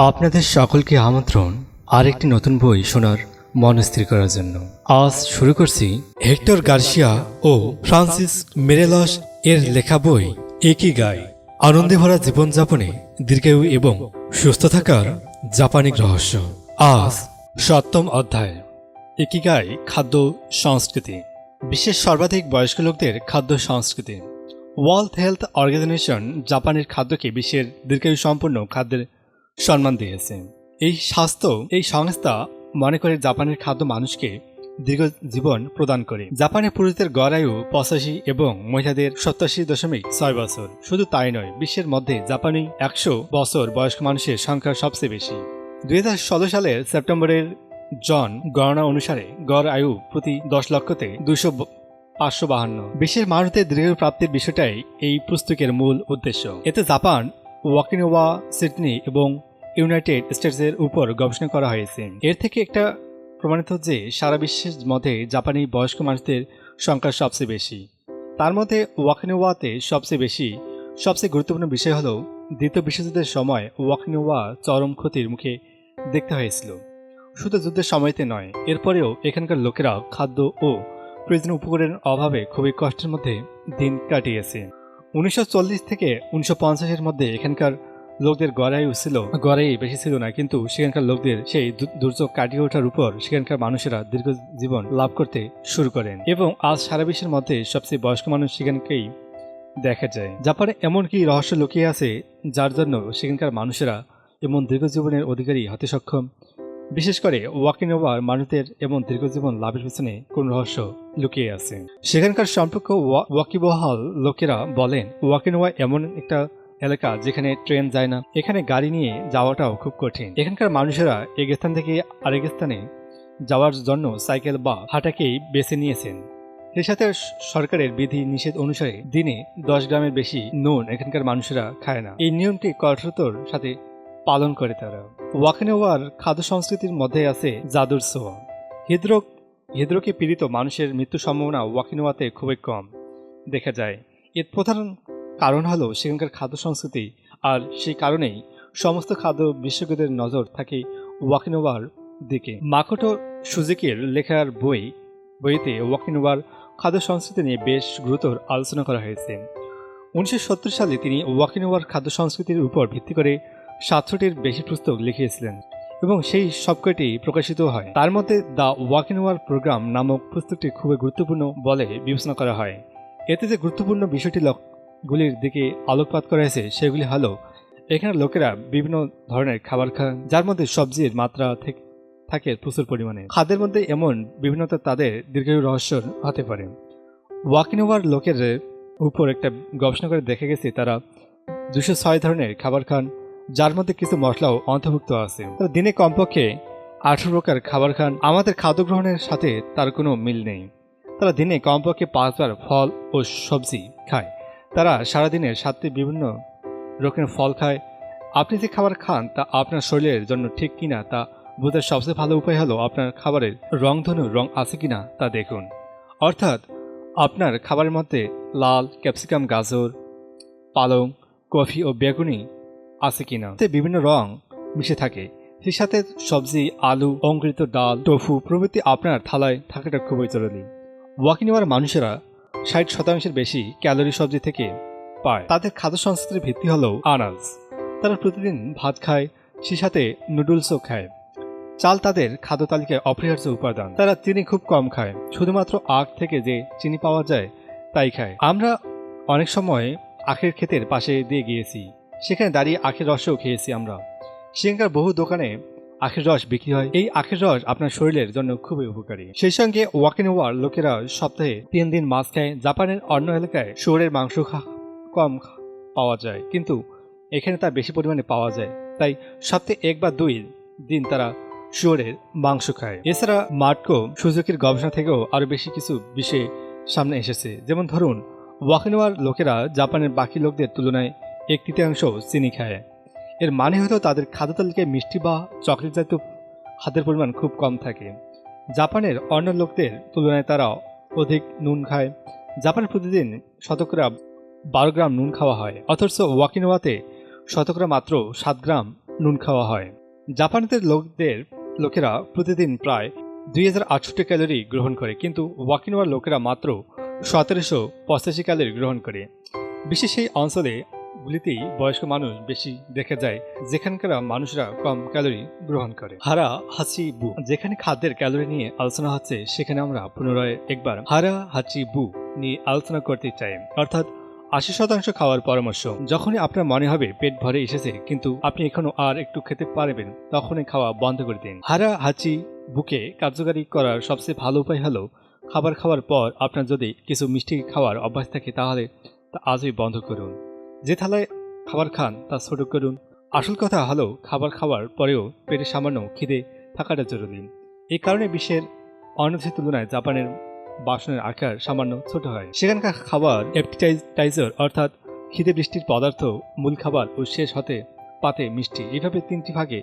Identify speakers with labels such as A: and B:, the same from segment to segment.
A: আপনাদের সকলকে আমন্ত্রণ আরেকটি নতুন বই শোনার মনস্থির করার জন্য। আজ শুরু করছি হেক্টর গার্সিয়া ও ফ্রান্সিস মেরেলস এর লেখা বই একই গায় আনন্দে ভরা জীবনযাপনে দীর্ঘায়ু এবং সুস্থ থাকার জাপানিক রহস্য। আজ সপ্তম অধ্যায়। একই একিগাই খাদ্য সংস্কৃতি। বিশ্বের সর্বাধিক বয়স্ক লোকদের খাদ্য সংস্কৃতি। ওয়ার্ল্ড হেলথ অর্গানাইজেশন জাপানের খাদ্যকে বিশ্বের দীর্ঘায়ু সম্পন্ন খাদ্যের সম্মান দিয়েছে। এই স্বাস্থ্য, এই সংস্থা মনে করে জাপানের খাদ্য মানুষকে দীর্ঘ জীবন প্রদান করে। জাপানের পুরুষদের গড় আয়ু পঁচাশি এবং মহিলাদের সত্যাশি দশমিক ছয় বছর। শুধু তাই নয়, বিশ্বের মধ্যে জাপানি একশো বছর বয়স্ক মানুষের সংখ্যা সবচেয়ে বেশি। দুই হাজার ষোলো সালের সেপ্টেম্বরের জন গণনা অনুসারে গড় আয়ু প্রতি দশ লক্ষতে দুশো পাঁচশো বাহান্ন। বিশ্বের মানুষদের দীর্ঘ প্রাপ্তির বিষয়টাই এই পুস্তকের মূল উদ্দেশ্য। এতে জাপান ওয়াকিনোয়া সিডনি এবং ইউনাইটেড স্টেটসের উপর গবেষণা করা হয়েছে। এর থেকে একটা প্রমাণিত যে সারা বিশ্বের মধ্যে জাপানি বয়স্ক মানুষদের সংখ্যা সবচেয়ে বেশি। তার মধ্যে ওয়াকিনোয়াতে সবচেয়ে বেশি। সবচেয়ে গুরুত্বপূর্ণ বিষয় হলো দ্বিতীয় বিশ্বযুদ্ধের সময় ওয়াকিনোয়া চরম ক্ষতির মুখে দেখতে হয়েছিল। শুধু যুদ্ধের সময়তে নয়, এরপরেও এখানকার লোকেরা খাদ্য ও প্রয়োজনীয় উপকরণের অভাবে খুবই কষ্টের মধ্যে দিন কাটিয়েছে। উনিশশো চল্লিশ থেকে উনিশশো পঞ্চাশের মধ্যে এখানকার লোকদের গড়ায়ু ছিল, গড়াই বেশি ছিল না, কিন্তু সেখানকার লোকদের সেই দুর্যোগ কাটিয়ে ওঠার উপর সেখানকার মানুষেরা দীর্ঘ জীবন লাভ করতে শুরু করেন এবং আজ সারা বিশ্বের মধ্যে সবচেয়ে বয়স্ক মানুষ সেখানকেই দেখা যায়। জাপানে এমন কি রহস্য লুকিয়ে আছে, যার জন্য সেখানকার মানুষেরা এমন দীর্ঘ জীবনের অধিকারী হতে সক্ষম। বিশেষ করে ওয়াকিং ওভার মানুষদের এমন দীর্ঘজীবন লাভের পেছনে কোন রহস্য লুকিয়ে আছে? সেখানকার সম্পর্ক ওয়াকিবহাল লোকেরা বলেন ওয়াকিনোয়া এমন একটা এলাকা যেখানে ট্রেন যায় না, এখানে গাড়ি নিয়ে যাওয়াটাও খুব কঠিন। এখানকার মানুষেরা এক স্থান থেকে আরেক স্থানে যাওয়ার জন্য সাইকেল বা হাঁটাকেই বেছে নিয়েছেন। এর সাথে সরকারের বিধি নিষেধ অনুসারে দিনে দশ গ্রামের বেশি নুন এখানকার মানুষেরা খায় না। এই নিয়মটি কঠোরতার সাথে পালন করে তারা। ওয়াকিনোয়ার খাদ্য সংস্কৃতির মধ্যে আছে জাদুর সোয়া হৃদরোগ, হৃদরোগে পীড়িত মানুষের মৃত্যু সম্ভাবনা ওয়াকিনোয়াতে খুবই কম। দেখা যায়, এর প্রধান কারণ হলো সেখানকার খাদ্য সংস্কৃতি। আর সেই কারণেই সমস্ত খাদ্য বিশেষজ্ঞদের নজর থাকে ওয়াকিনোয়ার দিকে। মাকোটো সুজুকির লেখার বই, বইতে ওয়াকিনোয়ার খাদ্য সংস্কৃতি নিয়ে বেশ গুরুতর আলোচনা করা হয়েছে। উনিশশো সত্তর সালে তিনি ওয়াকিনোয়ার খাদ্য সংস্কৃতির উপর ভিত্তি করে সাতশোটির বেশি পুস্তক লিখিয়েছিলেন এবং সেই সবকটি প্রকাশিত হয়। তার মধ্যে দ্য ওয়াকিনোয়ার প্রোগ্রাম নামক পুস্তকটি খুবই গুরুত্বপূর্ণ বলে বিবেচনা করা হয়। এতে যে গুরুত্বপূর্ণ বিষয়টি গুলির দিকে আলোকপাত করা হয়েছে সেগুলি হলো এখানে লোকেরা বিভিন্ন ধরনের খাবার খান যার মধ্যে সবজির মাত্রা থেকে থাকে প্রচুর পরিমাণে। খাদ্যের মধ্যে এমন বিভিন্নতা তাদের দীর্ঘায়ু রহস্য হতে পারে। ওয়াকিনোভার লোকের উপর একটা গবেষণা করে দেখা গেছে, তারা দুশো ছয় ধরনের খাবার খান, যার মধ্যে কিছু মশলাও অন্তর্ভুক্ত আছে। তারা দিনে কমপক্ষে আঠারো প্রকার খাবার খান। আমাদের খাদ্য গ্রহণের সাথে তার কোনো মিল নেই। তারা দিনে কমপক্ষে পাঁচবার ফল ও সবজি খায়। তারা সারাদিনের সাতটি বিভিন্ন রকমের ফল খায়। আপনি যে খাবার খান তা আপনার শরীরের জন্য ঠিক কিনা তা বোঝার সবচেয়ে ভালো উপায় হলো আপনার খাবারের রংধনু রং আছে কিনা তা দেখুন। অর্থাৎ আপনার খাবারের মধ্যে লাল, ক্যাপসিকাম, গাজর, পালং, কফি ও বেগুনি আছে কিনা। এতে বিভিন্ন রং মিশে থাকে। সেই সাথে সবজি, আলু, অঙ্কুরিত ডাল, টফু প্রভৃতি আপনার থালায় থাকাটা খুবই জরুরি। ওয়াকিনিওয়ার মানুষেরা ষাট শতাংশের বেশি ক্যালোরি সবজি থেকে পায়। তাদের খাদ্য সংস্কৃতির ভিত্তি হলো আনাজ। তারা প্রতিদিন ভাত খায় সে সাথে নুডলসও খায়। চাল তাদের খাদ্য তালিকায় অপরিহার্য উপাদান। তারা চিনি খুব কম খায়, শুধুমাত্র আখ থেকে যে চিনি পাওয়া যায় তাই খায়। আমরা অনেক সময় আখের ক্ষেতের পাশে দিয়ে গিয়েছি। সেখানে দাঁড়িয়ে আখের রসও খেয়েছি আমরা। সেখানকার বহু দোকানে আখের রস বিক্রি হয়। এই আখের রস আপনার শরীরের জন্য খুবই উপকারী। সেই সঙ্গে ওয়াকিন ওয়ার লোকেরা সপ্তাহে তিন দিন মাছ খায়। জাপানের অন্য এলাকায় শুয়োরের মাংস কম পাওয়া যায়। কিন্তু এখানে তা বেশি পরিমাণে পাওয়া যায়। তাই সপ্তাহে এক বা দুই দিন তারা শুয়োরের মাংস খায়। এছাড়া মার্কো সুজুকির গবেষণা থেকেও আরও বেশি কিছু বিষয় সামনে এসেছে। যেমন ধরুন ওয়াকিনোয়ার লোকেরা জাপানের বাকি লোকদের তুলনায় এক তৃতীয়াংশ চিনি খায়। এর মানে হলো তাদের খাদ্য তালিকায় মিষ্টি বা চকলেট জাতীয় খাদ্যের পরিমাণ খুব কম থাকে। জাপানের অন্য লোকদের তুলনায় তারা অধিক নুন খায়। জাপানে প্রতিদিন শতকরা বারো গ্রাম নুন খাওয়া হয়, অথচ ওয়াকিনোয়াতে শতকরা মাত্র সাত গ্রাম নুন খাওয়া হয়। জাপানিদের লোকদের লোকেরা প্রতিদিন প্রায় দুই হাজার আটষট্টি ক্যালোরি গ্রহণ করে, কিন্তু ওয়াকিনোয়ার লোকেরা মাত্র সতেরোশো পঁচাশি ক্যালোরি গ্রহণ করে। বিশেষ সেই অঞ্চলে গুলিতেই বয়স্ক মানুষ বেশি দেখা যায়, যেখানকার মানুষরা কম ক্যালোরি গ্রহণ করে। হারা হাচি বু যেখানে খাদ্যের ক্যালোরি নিয়ে আলোচনা হচ্ছে, সেখানে আমরা পুনরায় একবার হারা হাচি বু নিয়ে আলোচনা করতে চাই। অর্থাৎ আশি শতাংশ খাওয়ার পরামর্শ। যখনই আপনার মনে হবে পেট ভরে এসেছে, কিন্তু আপনি এখনও আর একটু খেতে পারবেন, তখনই খাওয়া বন্ধ করে দিন। হারা হাচি বুকে কার্যকারী করার সবচেয়ে ভালো উপায় হলো, খাবার খাওয়ার পর আপনার যদি কিছু মিষ্টি খাওয়ার অভ্যাস থাকে, তাহলে তা আজই বন্ধ করুন। যে থালায় খাবার খান, তা ছোট করুন। আসল কথা হলো, খাবার খাওয়ার পরেও পেটে সামান্য খিদে থাকাটা জরুরি। এই কারণে বিশ্বের অন্য দেশের তুলনায় জাপানের বাসনের আকার সামান্য ছোট হয়। সেখানকার খাবার অ্যাপটিটাইজার অর্থাৎ খিদে বৃষ্টির পদার্থ, মূল খাবার ও শেষ হতে পাতে মিষ্টি এইভাবে তিনটি ভাগে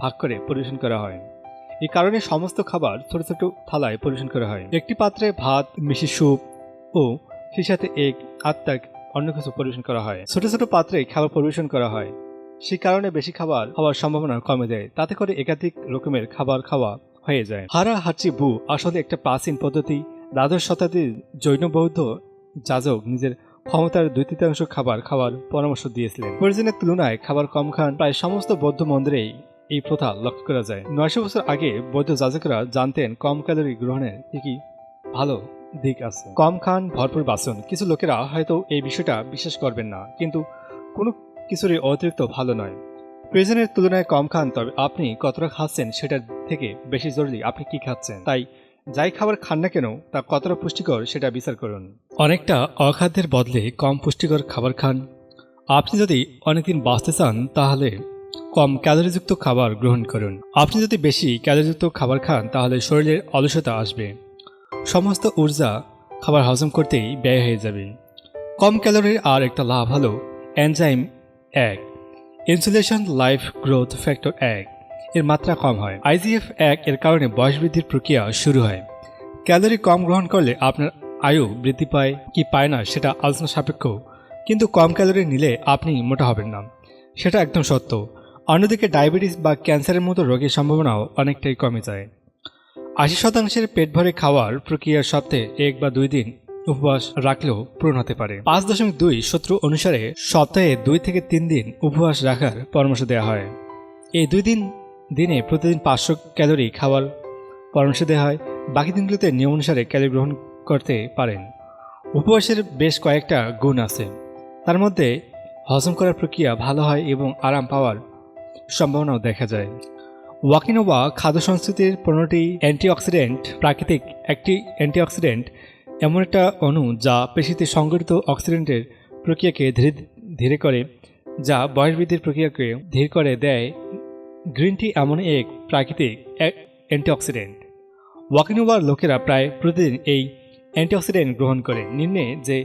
A: ভাগ করে পরিবেশন করা হয়। এই কারণে সমস্ত খাবার ছোট ছোট থালায় পরিবেশন করা হয়। একটি পাত্রে ভাত, মিষ্টি, স্যুপ ও সেই সাথে এক আত্মাক অন্য কিছু পরিবেশন করা হয়। ছোট ছোট পাত্রে খাবার পরিবেশন করা হয়। সেই কারণে বেশি খাবার খাওয়ার সম্ভাবনা কমে যায়। তাতে করে একাধিক রকমের খাবার খাওয়া হয়ে যায়। হারা হাচি বু আসলে একটা প্রাচীন পদ্ধতি। দ্বাদশ শতাব্দীর জৈন বৌদ্ধ যাজক নিজের ক্ষমতার দুই তৃতীয়াংশ খাবার খাওয়ার পরামর্শ দিয়েছিলেন। প্রয়োজনের তুলনায় খাবার কম খান প্রায় সমস্ত বৌদ্ধ মন্দিরেই এই প্রথা লক্ষ্য করা যায়। নয়শো বছর আগে বৌদ্ধ যাজকরা জানতেন কম ক্যালোরি গ্রহণের কি ভালো দিক আছে। কম খান ভরপুর বাসন। কিছু লোকেরা হয়তো এই বিষয়টা বিশ্বাস করবেন না কিন্তু কোনো কিছুরই অতিরিক্ত ভালো নয়। প্রয়োজনের তুলনায় কম খান তবে আপনি কতটা খাচ্ছেন সেটার থেকে বেশি জরুরি আপনি কি খাচ্ছেন। তাই যাই খাবার খান না কেন তা কতটা পুষ্টিকর সেটা বিচার করুন। অনেকটা অখাদ্যের বদলে কম পুষ্টিকর খাবার খান। আপনি যদি অনেকদিন বাঁচতে চান তাহলে কম ক্যালোরিযুক্ত খাবার গ্রহণ করুন। আপনি যদি বেশি ক্যালোরিযুক্ত খাবার খান তাহলে শরীরের অলসতা আসবে। সমস্ত ঊর্জা খাবার হজম করতেই ব্যয় হয়ে যাবে। কম ক্যালোরির আর একটা লাভ হলো এনজাইম এক। ইনসুলেশন লাইফ গ্রোথ ফ্যাক্টর এক। এর মাত্রা কম হয়। আইজিএফ এক এর কারণে বয়স বৃদ্ধির প্রক্রিয়া শুরু হয়। ক্যালোরি কম গ্রহণ করলে আপনার আয়ু বৃদ্ধি পায় কি পায় না সেটা আলোচনা সাপেক্ষ। কিন্তু কম ক্যালোরি নিলে আপনি মোটা হবেন না। সেটা একদম সত্য। অন্যদিকে ডায়াবেটিস বা ক্যান্সারের মতো রোগের সম্ভাবনাও অনেকটাই কমে যায়। আশি শতাংশের পেট ভরে খাওয়ার প্রক্রিয়ার সপ্তাহে এক বা দুই দিন উপবাস রাখলেও পূরণ হতে পারে। পাঁচ দশমিক দুই সূত্র অনুসারে সপ্তাহে দুই থেকে তিন দিন উপবাস রাখার পরামর্শ দেওয়া হয়। এই দুই দিন দিনে প্রতিদিন পাঁচশো ক্যালোরি খাওয়ার পরামর্শ দেওয়া হয়। বাকি দিনগুলোতে নিয়ম অনুসারে ক্যালোরি গ্রহণ করতে পারেন। উপবাসের বেশ কয়েকটা গুণ আছে। তার মধ্যে হজম করার প্রক্রিয়া ভালো হয় এবং আরাম পাওয়ার সম্ভাবনাও দেখা যায়। ওয়াকিনোবা খাদ্য সংস্কৃতির পনেরোটি অ্যান্টিঅক্সিডেন্ট, প্রাকৃতিক একটি অ্যান্টিঅক্সিডেন্ট, এমন একটা অণু যা পেশিতে সংগঠিত অক্সিডেন্টের প্রক্রিয়াকে ধীরে ধীরে করে, যা বয়সবৃদ্ধির প্রক্রিয়াকে ধীর করে দেয়। গ্রিন টি এমন এক প্রাকৃতিক অ্যান্টিঅক্সিডেন্ট। ওয়াকিনোবার লোকেরা প্রায় প্রতিদিন এই অ্যান্টিঅক্সিডেন্ট গ্রহণ করে। নিম্নে যে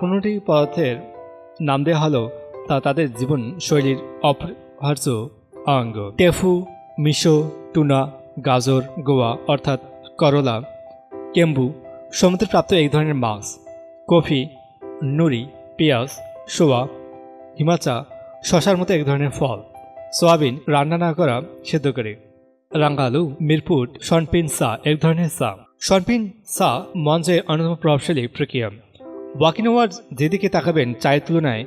A: পনেরোটি পদার্থের নাম দেওয়া হলো, তা তাদের জীবন শৈলীর অপরিহার্য অঙ্গ। টেফু মিশো, টুনা, গাজর, গোয়া, অর্থাৎ করলা, কেম্বু সমুদ্রপ্রাপ্ত এক ধরনের মাছ। কফি নুরি পেঁয়াজ, সোয়া, হিমাচা, শশার মতো এক ধরনের ফল। সোয়াবিন রান্না না করা সেদ্ধ করে। রাঙ্গালু মিরপুট শনপিন সা এক ধরনের সা শনপিন সা মঞ্চের অন্যতম প্রভাবশালী প্রক্রিয়া। ওয়াকিনোয়ার যেদিকে তাকাবেন চায়ের তুলনায়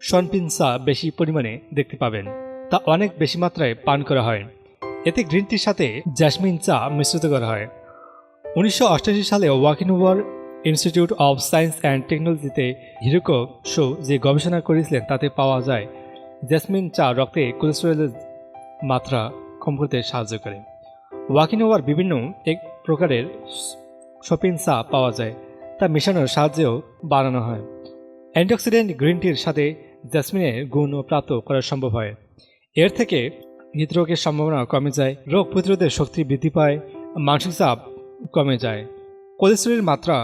A: সনপিন সা বেশি পরিমাণে দেখতে পাবেন। তা অনেক বেশি মাত্রায় পান করা হয়। এতে গ্রিন টির সাথে জ্যাসমিন চা মিশ্রিত করা হয়। উনিশশো সালে ওয়াকিনোভার ইনস্টিটিউট অব সায়েন্স অ্যান্ড টেকনোলজিতে হিরোকো শো যে গবেষণা করেছিলেন, তাতে পাওয়া যায় জ্যাসমিন চা রক্তে কোলেস্টেরলের মাত্রা কম করতে সাহায্য করে। ওয়াকিনোভার বিভিন্ন এক প্রকারের শপিং চা পাওয়া যায়, তা মেশানোর সাহায্যেও বানানো হয়। অ্যান্টিঅক্সিডেন্ট গ্রিন টির সাথে জ্যাসমিনের গুণও প্রাপ্ত করা সম্ভব হয়। এর থেকে হৃদরোগের সম্ভাবনা কমে যায়, রোগ প্রতিরোধের শক্তি বৃদ্ধি পায়, মানসিক চাপ কমে যায়, কোলেস্টেরলের মাত্রা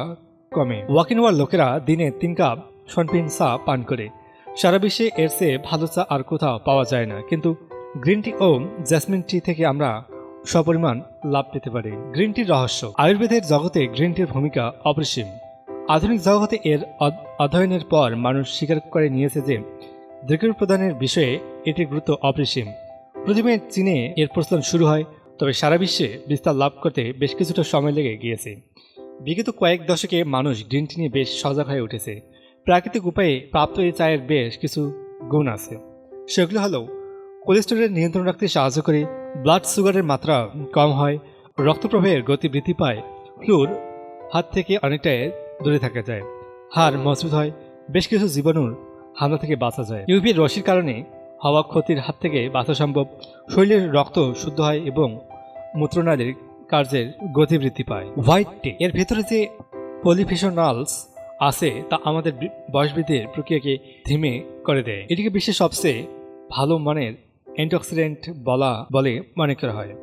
A: কমে। ওয়াকিনোয়ার লোকেরা দিনে তিন কাপ সনপিন চা পান করে। সারা বিশ্বে এর চেয়ে ভালো চা আর কোথাও পাওয়া যায় না, কিন্তু গ্রিন টি ও জ্যাসমিন টি থেকে আমরা সপরিমাণ লাভ পেতে পারি। গ্রিন টির রহস্য। আয়ুর্বেদের জগতে গ্রিন টির ভূমিকা অপরিসীম। আধুনিক জগতে এর অধ্যয়নের পর মানুষ স্বীকার করে নিয়েছে যে দীর্ঘ প্রদানের বিষয়ে এটির গুরুত্ব অপরিসীম। প্রথমে চীনে এর প্রচলন শুরু হয়, তবে সারা বিশ্বে বিস্তার লাভ করতে বেশ কিছুটা সময় লেগে গিয়েছে। বিগত কয়েক দশকে মানুষ গ্রিন টি নিয়ে বেশ সজাগ হয়ে উঠেছে। প্রাকৃতিক উপায়ে প্রাপ্ত এই চায়ের বেশ কিছু গুণ আছে। সেগুলো হলো, কোলেস্টেরলের নিয়ন্ত্রণ রাখতে সাহায্য করে ব্লাড সুগারের মাত্রা কম হয় রক্তপ্রবাহের গতি বৃদ্ধি পায়, ফ্লুর হাত থেকে অনেকটাই দূরে থাকা যায়, হাড় মজবুত হয়, বেশ কিছু জীবাণুর হামলা থেকে বাঁচা যায়। ইউভি রশির কারণে হওয়া ক্ষতির হাত থেকে বাঁচা সম্ভব। শরীরের রক্ত শুদ্ধ হয় এবং মূত্রনালীর কার্যের গতি বৃদ্ধি পায়। হোয়াইট টি এর ভেতরে যে পলিফিশনালস আছে, তা আমাদের বি- বয়স বৃদ্ধির প্রক্রিয়াকে ধীমে করে দেয়। এটিকে বিশ্বের সবচেয়ে ভালো মানের অ্যান্টিঅক্সিডেন্ট বলা, বলে মনে করা হয়।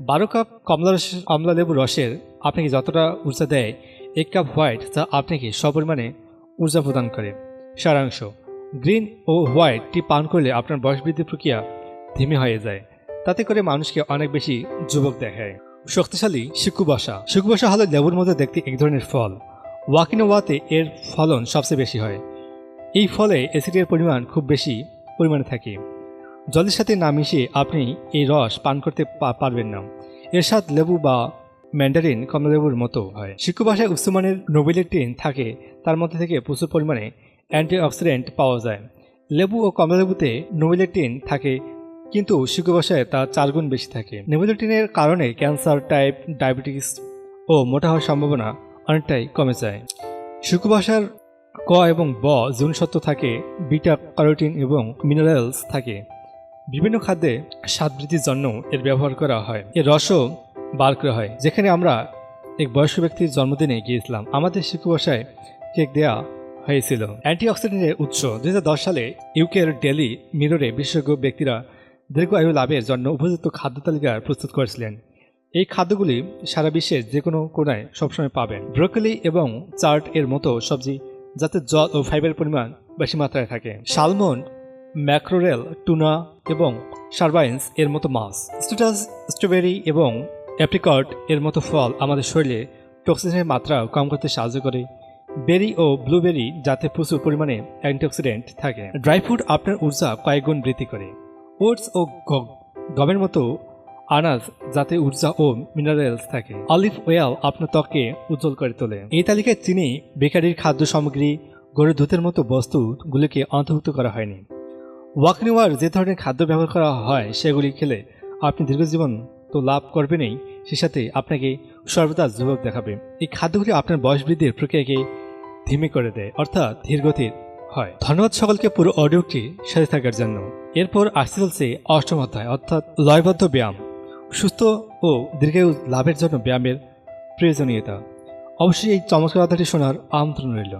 A: বারো কাপ কমলা রস, কমলা লেবু রসের আপনাকে যতটা ঊর্জা দেয়, এক কাপ হোয়াইট তা আপনাকে সপরিমাণে ঊর্জা প্রদান করে। সারাংশ। গ্রিন ও হোয়াইট টি পান করলে আপনার বয়স বৃদ্ধির প্রক্রিয়া ধীমে হয়ে যায়। তাতে করে মানুষকে অনেক বেশি যুবক দেখায়। শক্তিশালী শিকুবাসা শিকুবাসা হলো লেবুর মধ্যে দেখতে এক ধরনের ফল। ওয়াকিনোওয়াতে এর ফলন সবচেয়ে বেশি হয়। এই ফলে অ্যাসিডের পরিমাণ খুব বেশি পরিমাণে থাকে। জলের সাথে না মিশিয়ে আপনি এই রস পান করতে পারবেন না। এর স্বাদ লেবু বা ম্যান্ডারিন কমলালেবুর মতো হয়। শিক্ষু ভাষায় উচ্চমানের নোবেলিটিন থাকে, তার মধ্যে থেকে প্রচুর পরিমাণে অ্যান্টিঅক্সিডেন্ট পাওয়া যায়। লেবু ও কমলালেবুতে নোবেলিটিন থাকে, কিন্তু শিক্ষু ভাষায় তা চারগুণ বেশি থাকে। নোবেলিটিনের কারণে ক্যান্সার, টাইপ, ডায়াবেটিস ও মোটা হওয়ার সম্ভাবনা অনেকটাই কমে যায়। শিক্ষু ভাষার ক এবং ব জীবনসত্ত্ব থাকে, বিটা ক্যারোটিন এবং মিনারেলস থাকে। বিভিন্ন খাদ্যে স্বাদ বৃদ্ধির জন্য এর ব্যবহার করা হয়। এর রসও বার করা হয়। যেখানে আমরা এক বয়স্ক ব্যক্তির জন্মদিনে গিয়েছিলাম। আমাদের বাসায় কেক দেয়া হয়েছিল। অ্যান্টিঅক্সিডেন্টের উৎস দু হাজার দশ সালে ইউকের ডেলি মিররে বিশেষজ্ঞ ব্যক্তিরা দীর্ঘ আয়ু লাভের জন্য উপযুক্ত খাদ্য তালিকা প্রস্তুত করেছিলেন। এই খাদ্যগুলি সারা বিশ্বের যে কোনো কোনায় সবসময় পাবেন। ব্রোকলি এবং চার্ট এর মতো সবজি যাতে জল ও ফাইবারের পরিমাণ বেশি মাত্রায় থাকে। সালমন, ম্যাক্রোরেল, টুনা এবং সার্বাইন্স এর মতো মাছ। স্টুটাস, স্ট্রবেরি এবং অ্যাপ্রিকট এর মতো ফল আমাদের শরীরে টক্সিনের মাত্রা কম করতে সাহায্য করে। বেরি ও ব্লুবেরি যাতে প্রচুর পরিমাণে অ্যান্টিঅক্সিডেন্ট থাকে। ড্রাই ফ্রুট আপনার ঊর্জা কয়েকগুণ বৃদ্ধি করে। ওটস ও গমের মতো আনাজ যাতে ঊর্জা ও মিনারেলস থাকে। অলিভ ওয়েল আপনার ত্বককে উজ্জ্বল করে তোলে। এই তালিকায় চিনি বেকারির খাদ্য সামগ্রী, গরুর দুধের মতো বস্তুগুলিকে অন্তর্ভুক্ত করা হয়নি। ওয়াকনিওয়ার যে ধরনের খাদ্য ব্যবহার করা হয়, সেগুলি খেলে আপনি দীর্ঘজীবন তো লাভ করবেনই, সে সাথে আপনাকে সর্বদা যুবক দেখাবে। এই খাদ্যগুলি আপনার বয়স বৃদ্ধির প্রক্রিয়াকে ধীমে করে দেয়, অর্থাৎ ধীরগতির হয়। ধন্যবাদ সকলকে পুরো অডিওটি সাথে থাকার জন্য। এরপর আসতে চলছে অষ্টম অধ্যায়, অর্থাৎ লয়বদ্ধ ব্যায়াম। সুস্থ ও দীর্ঘায়ু লাভের জন্য ব্যায়ামের প্রয়োজনীয়তা। অবশ্যই এই চমৎকার কথাটি শোনার আমন্ত্রণ রইল।